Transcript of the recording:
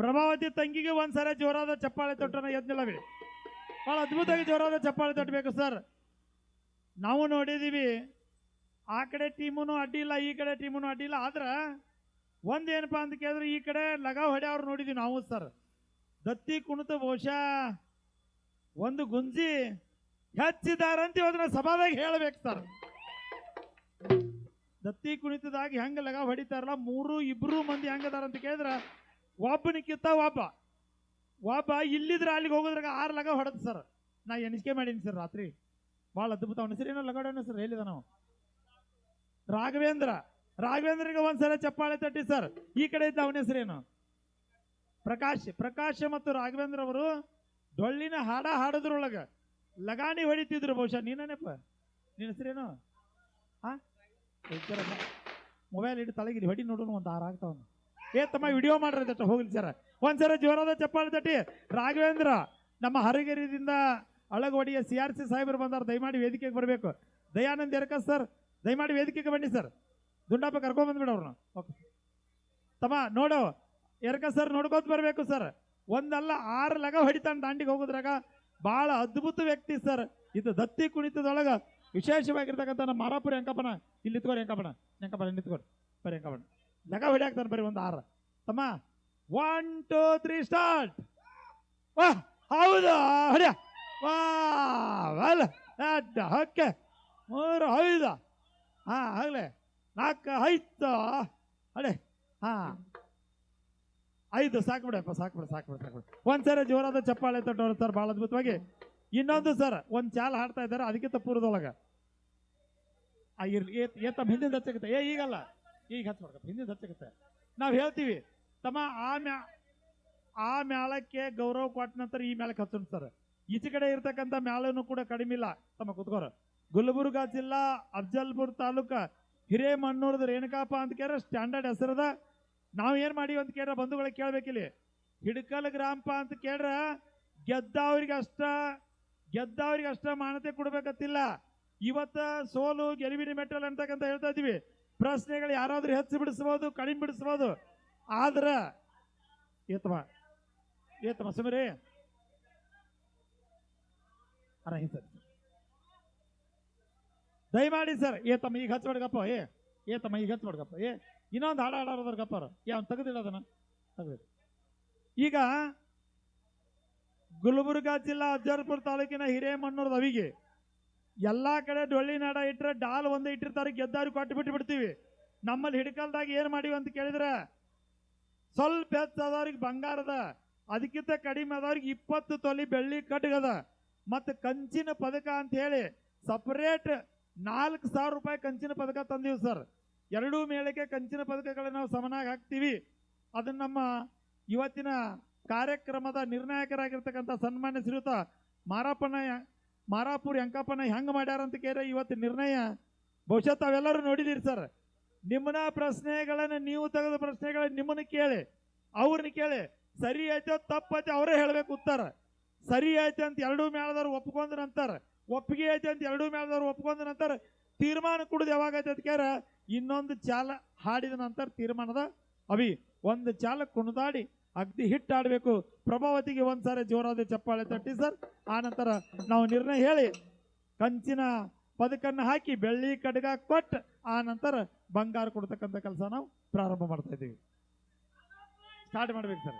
ಪ್ರಭಾವತಿ ತಂಗಿಗೆ ಒಂದ್ಸಲ ಜೋರಾದ ಚಪ್ಪಾಳೆ ತೊಟ್ಟನ ಬಿಡಿ ಬಹಳ ಅದ್ಭುತವಾಗಿ ಜೋರಾದ ಚಪ್ಪಾಳೆ ತೊಟ್ಟಬೇಕು ಸರ್. ನಾವು ನೋಡಿದೀವಿ, ಆ ಕಡೆ ಟೀಮುನು ಅಡ್ಡಿಲ್ಲ ಈ ಕಡೆ ಟೀಮುನು ಅಡ್ಡಿಲ್ಲ ಆದ್ರ ಒಂದೇನಪ್ಪ ಅಂತ ಕೇಳಿದ್ರೆ ಈ ಕಡೆ ಲಗಾವ್ ಹೊಡೆಯವ್ರು ನೋಡಿದೀವಿ ನಾವು ಸರ್. ದತ್ತಿ ಕುಣಿತ ಬಹುಶಃ ಒಂದು ಗುಂಜಿ ಹೆಚ್ಚಿದಾರಂತ ಇವತ್ತು ಸಭಾದಾಗ ಹೇಳ್ಬೇಕು ಸರ್. ದತ್ತಿ ಕುಣಿತದಾಗ ಹೆಂಗೆ ಲಗಾವ್ ಹೊಡಿತಾರಲ್ಲ, ಮೂರು, ಇಬ್ರು ಮಂದಿ ಹೆಂಗದಾರ ಅಂತ ಕೇಳಿದ್ರ ಒಬ್ಬನಿಕ್ಕಿಂತ ಒಬ್ಬ. ಒಬ್ಬ ಇಲ್ಲಿದ್ರೆ ಅಲ್ಲಿಗೆ ಹೋಗೋದ್ರಾಗ ಆರು ಲಗ ಹೊಡೆದ್ ಸರ್ ನಾ ಎಣಿಕೆ ಮಾಡೀನಿ ಸರ್ ರಾತ್ರಿ. ಭಾಳ ಅದ್ಭುತ ಅವನ ಹೆಸರು ಏನೋ ಲಗಾಡೋಣ ಸರ್ ಹೇಳಿದ ನಾವು ರಾಘವೇಂದ್ರ. ರಾಘವೇಂದ್ರಿಗೆ ಒಂದ್ಸಲ ಚಪ್ಪಾಳೆ ತಟ್ಟಿ ಸರ್ ಈ ಕಡೆ ಇದ್ದ ಅವನ ಹೆಸರೇನು ಪ್ರಕಾಶ್. ಪ್ರಕಾಶ್ ಮತ್ತು ರಾಘವೇಂದ್ರ ಅವರು ಡೊಳ್ಳಿನ ಹಾಡ ಹಾಡೋದ್ರೊಳಗ ಲಗಾಣಿ ಹೊಡಿತಿದ್ರು ಬಹುಶಃ. ನೀನೇನಪ್ಪ? ನಿನ್ನ ಹೆಸರೇನು ಹಾ ಮೊಬೈಲ್ ಇಟ್ಟು ತಲೆಗಿರಿ. ಹೊಡಿ ನೋಡೋಣ ಒಂದು ಆರು ಏ ತಮ್ಮ ವಿಡಿಯೋ ಮಾಡ್ರಿ ದಟ್ಟ ಹೋಗ್ಲಿ ಸರ್. ಒಂದ್ಸರ ಜೋರಾದ ಚಪ್ಪಾಳೆ ತಟ್ಟಿ. ರಾಘವೇಂದ್ರ, ನಮ್ಮ ಹರಗೆರೆಯಿಂದ ಅಳಗೋಡಿಯ ಸಿ ಆರ್ ಸಿ ಸಾಹೇಬರು ಬಂದಾರ, ದಯಮಾಡಿ ವೇದಿಕೆಗೆ ಬರಬೇಕು. ದಯಾನಂದ್ ಎರಕಸ್ ಸರ್, ದಯಮಾಡಿ ವೇದಿಕೆಗೆ ಬನ್ನಿ ಸರ್. ದುಂಡಪ್ಪ ಕರ್ಕೊಂಡ್ ಬಂದ್ಬಿಡ ಅವ್ರನ್ನ. ಓಕೆ. ತಮ್ಮ ನೋಡು ಎರಕ ಸರ್ ನೋಡ್ಕೋತ ಬರಬೇಕು ಸರ್. ಒಂದಲ್ಲ ಆರು ಲಗ ಹೊಡಿತಾನ ದಾಂಡಿಗೆ ಹೋಗೋದ್ರಾಗ. ಬಹಳ ಅದ್ಭುತ ವ್ಯಕ್ತಿ ಸರ್. ಇದು ದತ್ತಿ ಕುಣಿತದೊಳಗ ವಿಶೇಷವಾಗಿರ್ತಕ್ಕಂಥ ನಮ್ಮ ಮಾರಾಪುರ ಹೆಂಕಪ್ಪಣ ಇಲ್ಲಿ ಇತ್ಕೊಡಿ ಎಂಕಪ್ಪನ ಎಂಕಪ್ಪನ ನಿಂತ್ಕೊಡಿ ಬರೀ ಅಂಕಪ್ಪನ ಲಗ ಹೊಡಿಯಾಕ್ತಾನೆ ಬರೀ ಒಂದು ಆರು. ತಮ್ಮ ಒನ್ ಟೂ ತ್ರೀ ಸ್ಟಾರ್ಟ್ ವಾ, ಹೌದಾ, ಹೊಡ್ಯ. ವಾ, ವೆಲ್ ಅಡ್ಡ ಓಕೆ ಮೂರು, ಐದು. ಹಾ ನಾಲ್ಕ ನಾಲ್ಕು, ಐದು. ಅಡೆ ಹಾ. ಐದು, ಸಾಕು ಬಿಡಪ್ಪ ಸಾಕು ಬಿಡ ಸಾಕು ಬಿಡ ಸಾಕು ಬಿಡ. ಒಂದ್ಸರಿ ಜೋರಾದ ಚಪ್ಪಾಳೆ ತಟ್ಟವ್ರು ಸರ್ ಭಾಳ ಅದ್ಭುತವಾಗಿ. ಇನ್ನೊಂದು ಸರ್, ಒಂದ್ ಚಾಲ ಹಾಡ್ತಾ ಇದ್ದಾರೆ, ಅದಕ್ಕಿಂತ ಪೂರ್ವದೊಳಗ. ಆ, ಇರ್ಲಿ ಏ ತಮ್ಮ ಹಚ್ಚಕತ್ತೆ ಏ, ಈಗಲ್ಲ. ಈಗ ಹಚ್ಬಾರ್ದಪ್ಪ ಹಿಂದಿನ ಹಚ್ಚಕತ್ತೆ ನಾವು ಹೇಳ್ತೀವಿ, ತಮ್ಮ ಆ ಮ್ಯಾ, ಆ ಮ್ಯಾಲಕ್ಕೆ ಗೌರವ ಕೊಟ್ಟ ನಂತರ ಈ ಮ್ಯಾಲಕ್ಕೆ ಹಚ್ಚೋಣ ಸರ್ ಈಚೆ ಕಡೆ ಇರ್ತಕ್ಕಂಥ ಮ್ಯಾಲೂ ಕೂಡ ಕಡಿಮೆ ಇಲ್ಲ. ತಮ್ಮ ಕುತ್ಕೋರ. ಗುಲ್ಬರ್ಗ ಜಿಲ್ಲಾ, ಅಫಜಲ್ಪುರ್ ತಾಲೂಕ, ಹಿರೇಮಣ್ಣೂರದ ರೇಣುಕಾಪ ಅಂತ ಕೇಳ್ರೆ ಸ್ಟ್ಯಾಂಡರ್ಡ್ ಹೆಸರದ. ನಾವು ಏನು ಮಾಡೀವಿ ಅಂತ ಕೇಳ್ರ ಬಂಧುಗಳಿಗೆ ಕೇಳ್ಬೇಕಿಲ್ಲಿ. ಹಿಡ್ಕಲ್ ಗ್ರಾಮಪ ಅಂತ ಕೇಳ್ರೆ ಗೆದ್ದವ್ರಿಗೆ ಅಷ್ಟ ಗೆದ್ದವ್ರಿಗೆ ಅಷ್ಟ ಮಾನ್ಯತೆ ಕೊಡ್ಬೇಕತ್ತಿಲ್ಲ ಇವತ್ತ ಸೋಲು ಗೆಲುವಿನ ಮೆಟ್ಟಲ್ ಅಂತಕ್ಕಂತ ಹೇಳ್ತಾ ಇದೀವಿ ಪ್ರಶ್ನೆಗಳು ಯಾರಾದರೂ ಹೆಚ್ಚು ಬಿಡಿಸ್ಬೋದು, ಕಡಿಮೆ ಬಿಡಿಸ್ಬೋದು, ಆದ್ರ, ಏತಮ್ಮ ಏತಮ್ಮ ಸುಮರಿ ಅರ ಸರ್ ದಯಮಾಡಿ ಸರ್, ಏತಮ್ಮ, ಈಗ ಹಚ್ಬೇಡ್ಗಪ್ಪ ಏ, ಏತಮ್ಮ, ಈಗ ಹಚ್ಬೇಡ್ಗಪ್ಪ ಏ, ಇನ್ನೊಂದು ಹಾಡು ಹಾಡೋದ್ರ ಗಪ್ಪರ ಯಾವ ಅದನ್ನ. ತೆಗ್ದಿಲ್ಲ. ಈಗ, ಗುಲ್ಬರ್ಗಾ ಜಿಲ್ಲಾ ಅಜ್ಜರ್ಪುರ ತಾಲೂಕಿನ ಹಿರೇಮಣ್ಣೂರದ ಅವಿಗೆ ಎಲ್ಲಾ ಕಡೆ ಡೊಳ್ಳಿ ನಾಡ ಇಟ್ಟರೆ ಡಾಲ್ ಒಂದು ಇಟ್ಟಿರ್ತಾರೆ, ಗೆದ್ದಾರು ಕೊಟ್ಟು ಬಿಟ್ಟು ಬಿಡ್ತೀವಿ. ನಮ್ಮಲ್ಲಿ ಹಿಡ್ಕಲ್ದಾಗ ಏನು ಮಾಡಿವಿ ಅಂತ ಕೇಳಿದ್ರೆ, ಸ್ವಲ್ಪ ಹೆಚ್ಚಾದವ್ರಿಗೆ ಬಂಗಾರದ ಅದಕ್ಕಿಂತ ಕಡಿಮೆ ಆದವ್ರಿಗೆ ಇಪ್ಪತ್ತು ತೊಲಿ ಬೆಳ್ಳಿ ಕಟ್ಗದ ಮತ್ತು ಕಂಚಿನ ಪದಕ ಅಂತ ಹೇಳಿ ಸಪರೇಟ್ ನಾಲ್ಕು ಸಾವಿರ ರೂಪಾಯಿ ಕಂಚಿನ ಪದಕ ತಂದೀವಿ ಸರ್ ಎರಡೂ ಮೇಳಕ್ಕೆ ಕಂಚಿನ ಪದಕಗಳನ್ನ ನಾವು ಸಮನಾಗಿ ಹಾಕ್ತೀವಿ. ಅದನ್ನು ನಮ್ಮ ಇವತ್ತಿನ ಕಾರ್ಯಕ್ರಮದ ನಿರ್ಣಾಯಕರಾಗಿರ್ತಕ್ಕಂಥ ಸನ್ಮಾನ್ಯ ಶ್ರೀಯುತ ಮಾರಪ್ಪನ ಮಾರಾಪುರ್ ಯಂಕಪ್ಪನ ಹೆಂಗ್ ಮಾಡ್ಯಾರ ಅಂತ ಕೇಳಿ ಇವತ್ತು ನಿರ್ಣಯ. ಬಹುಶಃ ತಾವೆಲ್ಲರೂ ನೋಡಿದಿರಿ ಸರ್. ನಿಮ್ಮನ ಪ್ರಶ್ನೆಗಳನ್ನ ನೀವು ತೆಗೆದ ಪ್ರಶ್ನೆಗಳನ್ನ ನಿಮ್ಮನ್ನ ಕೇಳಿ. ಅವ್ರನ್ನ ಕೇಳಿ. ಸರಿ ಐತೆ ತಪ್ಪೈತೆ ಅವರೇ ಹೇಳ್ಬೇಕು ಉತ್ತರ. ಸರಿ ಐತೆ ಅಂತ ಎರಡೂ ಮೇಳದವ್ರು ಒಪ್ಕೊಂಡ್ರ ನಂತರ ಒಪ್ಪಿಗೆ ಐತೆ ಅಂತ ಎರಡೂ ಮೇಳದವ್ರು ಒಪ್ಕೊಂಡ್ರ ಅಂತಾರೆ. ತೀರ್ಮಾನ ಕುಡಿದು ಯಾವಾಗ ಐತೆ ಅಂತ ಕೇಳ ಇನ್ನೊಂದು ಚಾಲ ಹಾಡಿದ ನಂತರ ತೀರ್ಮಾನದ ಅವಿ ಒಂದು ಚಾಲ ಕುಣಿದಾಡಿ ಅಗ್ದಿ ಹಿಟ್ ಆಡಬೇಕು ಪ್ರಭಾವತಿಗೆ ಒಂದ್ಸಾರಿ ಜೋರಾದ ಚಪ್ಪಾಳೆ ತಟ್ಟಿ, ಸರ್. ಆ ನಂತರ ನಾವು ನಿರ್ಣಯ ಹೇಳಿ, ಕಂಚಿನ ಪದಕನ್ನ ಹಾಕಿ ಬೆಳ್ಳಿ ಕಡ್ಗ ಕೊಟ್ಟು ಆ ನಂತರ ಬಂಗಾರ ಕೊಡ್ತಕ್ಕಂಥ ಕೆಲಸ ನಾವು ಪ್ರಾರಂಭ ಮಾಡ್ತಾ ಇದ್ದೀವಿ. ಸ್ಟಾರ್ಟ್ ಮಾಡ್ಬೇಕು, ಸರ್.